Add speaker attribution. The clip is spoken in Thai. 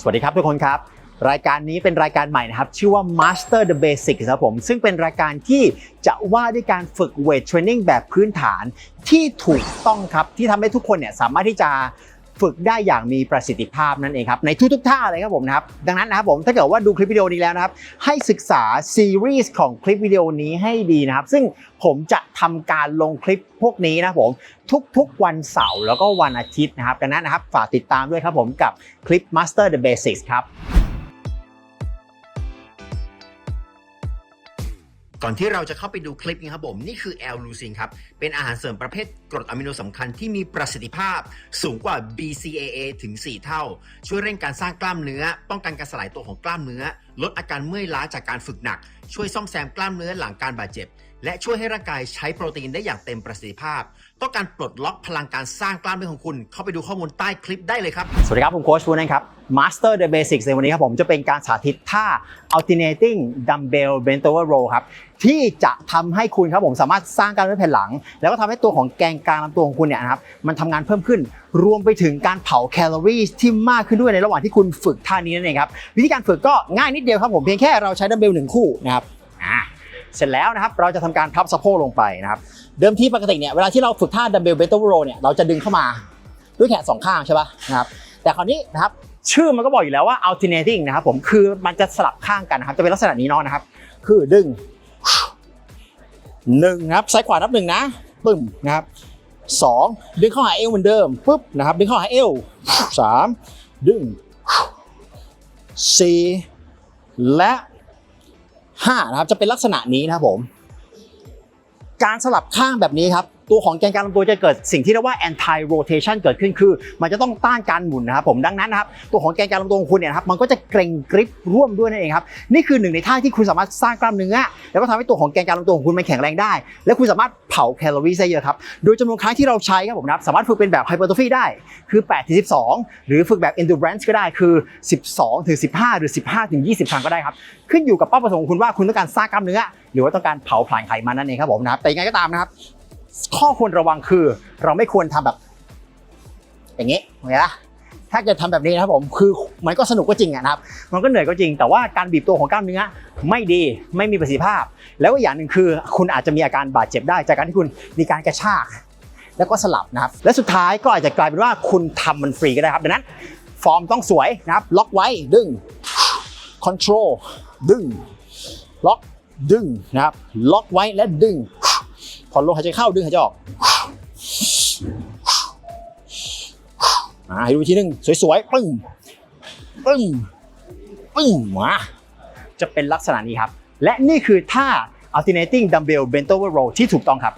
Speaker 1: สวัสดีครับทุกคนครับ รายการนี้เป็นรายการใหม่นะครับ ชื่อว่า Master the Basics ครับผม ซึ่งเป็นรายการที่จะว่าด้วยการฝึกเวทเทรนนิ่งแบบพื้นฐานที่ถูกต้องครับ ที่ทำให้ทุกคนเนี่ยสามารถที่จะ ฝึกได้อย่างมีประสิทธิภาพนั่นเองครับในทุกๆท่าเลยครับผมนะครับดังนั้นนะครับผมถ้าเกิดว่าดูคลิปวิดีโอนี้แล้วนะครับให้ศึกษาซีรีส์ของคลิปวิดีโอนี้ให้ดีนะครับซึ่งผมจะทำการลงคลิปพวกนี้นะผมทุกๆวันเสาร์แล้วก็วันอาทิตย์นะครับดังนั้นนะครับฝากติดตามด้วยครับผมกับคลิป Master the Basics ครับ
Speaker 2: ก่อนที่เราจะเข้าไปดูคลิปนี้ครับผมนี่คือแอลลูซินครับ เป็นอาหารเสริมประเภทกรดอะมิโนสำคัญที่มีประสิทธิภาพสูงกว่า BCAA ถึง 4 เท่า ช่วยเร่งการสร้างกล้ามเนื้อ ป้องกันการสลายตัวของกล้ามเนื้อ ลดอาการเมื่อยล้าจากการฝึกหนัก ช่วยซ่อมแซมกล้ามเนื้อหลังการบาดเจ็บ และช่วยให้ร่างกายใช้โปรตีนได้อย่างเต็มประสิทธิภาพ ต้องการปลดล็อกพลังการสร้างกล้ามเนื้อของคุณ เข้าไปดูข้อมูลใต้คลิปได้เลยครับ
Speaker 1: สวัสดีครับ ผมโค้ชฟูนะครับ Master the Basics ในวันนี้ครับผมจะเป็นการสาธิตท่า alternating dumbbell bent over row ครับที่จะทำให้คุณครับผมสามารถสร้างกล้ามเนื้อแผ่นหลัง แล้วก็ทำให้ตัวของแกนกลางลำตัวของคุณเนี่ยนะครับมันทำงานเพิ่มขึ้น รวมไปถึงการเผาแคลอรี่ที่มากขึ้นด้วยในระหว่างที่คุณฝึกท่านี้นั่นเองครับวิธีการฝึกก็ง่ายนิดเดียวครับผมเพียงแค่เราใช้ดัมเบลหนึ่งคู่นะครับอ่า เสร็จแล้วนะครับเราจะทำการพับสะโพกลงไปนะครับเดิมทีปกติเนี่ยเวลาที่เราฝึกท่าดัมเบลเบนโตโรเนี่ยเราจะดึงเข้ามาด้วยแขนสองข้างใช่ปะนะครับแต่คราวนี้นะครับชื่อมันก็บอกอยู่แล้วว่า alternating นะครับผมคือมันจะสลับข้างกันนะครับจะเป็นลักษณะนี้เนาะนะครับ คือดึงหนึ่งนะครับซ้ายขวานับหนึ่งนะปึ้มนะครับสองดึงเข้าหาเอวเหมือนเดิมปุ๊บนะครับดึงเข้าหาเอวสามดึงสี่และ ห้านะครับ จะเป็นลักษณะนี้นะครับผม การสลับข้างแบบนี้ครับ ตัวของแกนกลางลำตัวจะเกิดสิ่งที่เรียกว่า anti rotation เกิดขึ้นคือ มันจะต้องต้านการหมุนนะครับผมดังนั้นนะครับตัวของแกนกลางลำตัวของคุณเนี่ยครับมันก็จะเกร็งกริปร่วมด้วยนั่นเองครับนี่คือหนึ่งในท่าที่คุณสามารถสร้างกล้ามเนื้อ แล้วก็ทำให้ตัวของแกนกลางลำตัวของคุณมันแข็งแรงได้ และคุณสามารถเผาแคลอรี่ได้เยอะครับโดยจำนวนครั้งที่เราใช้ครับผมนะครับสามารถฝึกเป็นแบบ hypertrophy ได้คือ8ถึง12 หรือฝึกแบบ endurance ก็ได้คือ 12ถึง15 หรือ 15ถึง20 ครั้งก็ได้ครับขึ้นอยู่กับเป้าประสงค์ของคุณว่าคุณต้องการสร้างกล้ามเนื้อ หรือว่าต้องการเผาผลาญไขมันนั่นเองครับผมนะครับแต่ยังไงก็ตามนะครับ ข้อควรระวังคือ เราไม่ควรทำแบบ อย่างนี้เห็นไหมถ้าเกิดทำแบบนี้นะครับผมคือมันก็สนุกก็จริงนะครับ มันก็เหนื่อยก็จริง แต่ว่าการบีบตัวของกล้ามเนื้อไม่ดีไม่มีประสิทธิภาพ แล้วก็อย่างหนึ่งคือคุณอาจจะมีอาการบาดเจ็บได้จากการที่คุณมีการกระชากแล้วก็สลับนะครับ และสุดท้ายก็อาจจะกลายเป็นว่าคุณทำมันฟรีก็ได้ครับดังนั้น ฟอร์มต้องสวยนะครับ ล็อกไว้ดึง control ดึง ล็อกดึงนะครับ ล็อกไว้และดึง ผ่อนลมหายใจเข้าดึงหายใจออกมาให้ดูทีหนึงสวยๆปึ้งปึ้งปึ้งมาจะเป็นลักษณะนี้ครับ และนี่คือท่า alternating dumbbell bent over row ที่ถูกต้องครับ